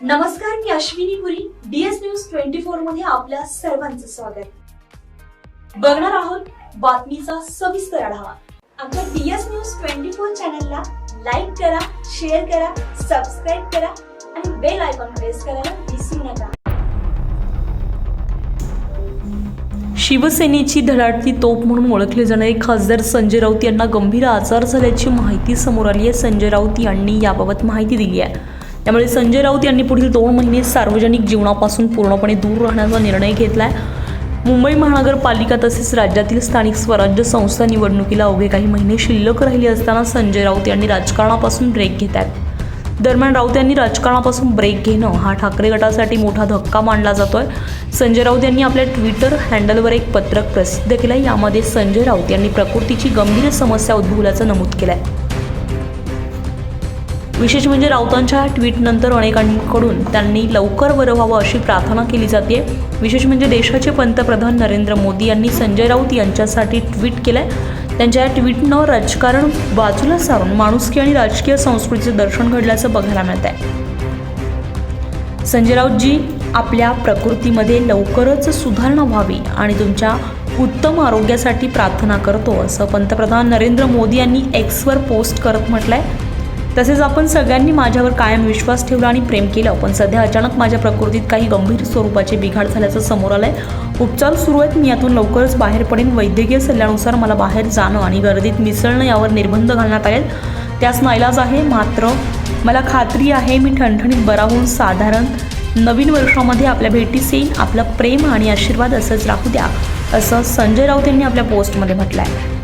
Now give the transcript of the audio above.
नमस्कार मी Ashwini Puri. D S news twenty फोरमध्ये आपल्या सर्वांचं स्वागत. बघणार आहोत बातमीचा सविस्तर आढावा. आमच्या D S news twenty four चॅनलला लाईक करा शेअर करा सबस्क्राईब करा आणि बेल आयकॉन प्रेस करायला विसरू नका. शिवसेनेची धडाडती तोप म्हणून ओळखले जाणारे खासदार संजय राऊत यांना गंभीर आजार झाल्याची माहिती समोर आली आहे. संजय राऊत यांनी याबाबत माहिती दिली आहे. त्यामुळे संजय राऊत यांनी पुढील दोन महिने सार्वजनिक जीवनापासून पूर्णपणे दूर राहण्याचा निर्णय घेतला आहे मुंबई महानगरपालिका तसेच राज्यातील स्थानिक स्वराज्य संस्था निवडणुकीला अवघे काही महिने शिल्लक राहिले असताना संजय राऊत यांनी राजकारणापासून ब्रेक घेत आहेत दरम्यान राऊत यांनी राजकारणापासून ब्रेक घेणं हा ठाकरे गटासाठी मोठा धक्का मानला जातोय. संजय राऊत यांनी आपल्या ट्विटर हँडलवर एक पत्रक प्रसिद्ध केलं यामध्ये संजय राऊत यांनी प्रकृतीची गंभीर समस्या उद्भवल्याचं नमूद केलं आहे विशेष म्हणजे राऊतांच्या ट्विटनंतर अनेकांकडून त्यांनी लवकर बरं व्हावं अशी प्रार्थना केली जाते विशेष म्हणजे देशाचे पंतप्रधान नरेंद्र मोदी यांनी संजय राऊत यांच्यासाठी ट्विट केलं आहे त्यांच्या या ट्विटनं राजकारण बाजूला सारून माणुसकी आणि राजकीय संस्कृतीचं दर्शन घडल्याचं बघायला मिळत आहे संजय राऊतजी आपल्या प्रकृतीमध्ये लवकरच सुधारणा व्हावी आणि तुमच्या उत्तम आरोग्यासाठी प्रार्थना करतो असं पंतप्रधान नरेंद्र मोदी यांनी एक्सवर पोस्ट करत म्हटलं आहे तसेच आपण सगळ्यांनी माझ्यावर कायम विश्वास ठेवला आणि प्रेम केलं. पण सध्या अचानक माझ्या प्रकृतीत काही गंभीर स्वरूपाचे बिघाड झाल्याचं समोर आलंय. उपचार सुरू आहेत. मी यातून लवकरच बाहेर पडेन. वैद्यकीय सल्ल्यानुसार मला बाहेर जाणं आणि गर्दीत मिसळणं यावर निर्बंध घालण्यात आले त्यास नाईलाज आहे. मात्र मला खात्री आहे मी ठणठणीत बरा होऊन साधारण नवीन वर्षामध्ये आपल्या भेटीस येईन. आपलं प्रेम आणि आशीर्वाद असंच राहू द्या असं संजय राऊत यांनी आपल्या पोस्टमध्ये म्हटलं आहे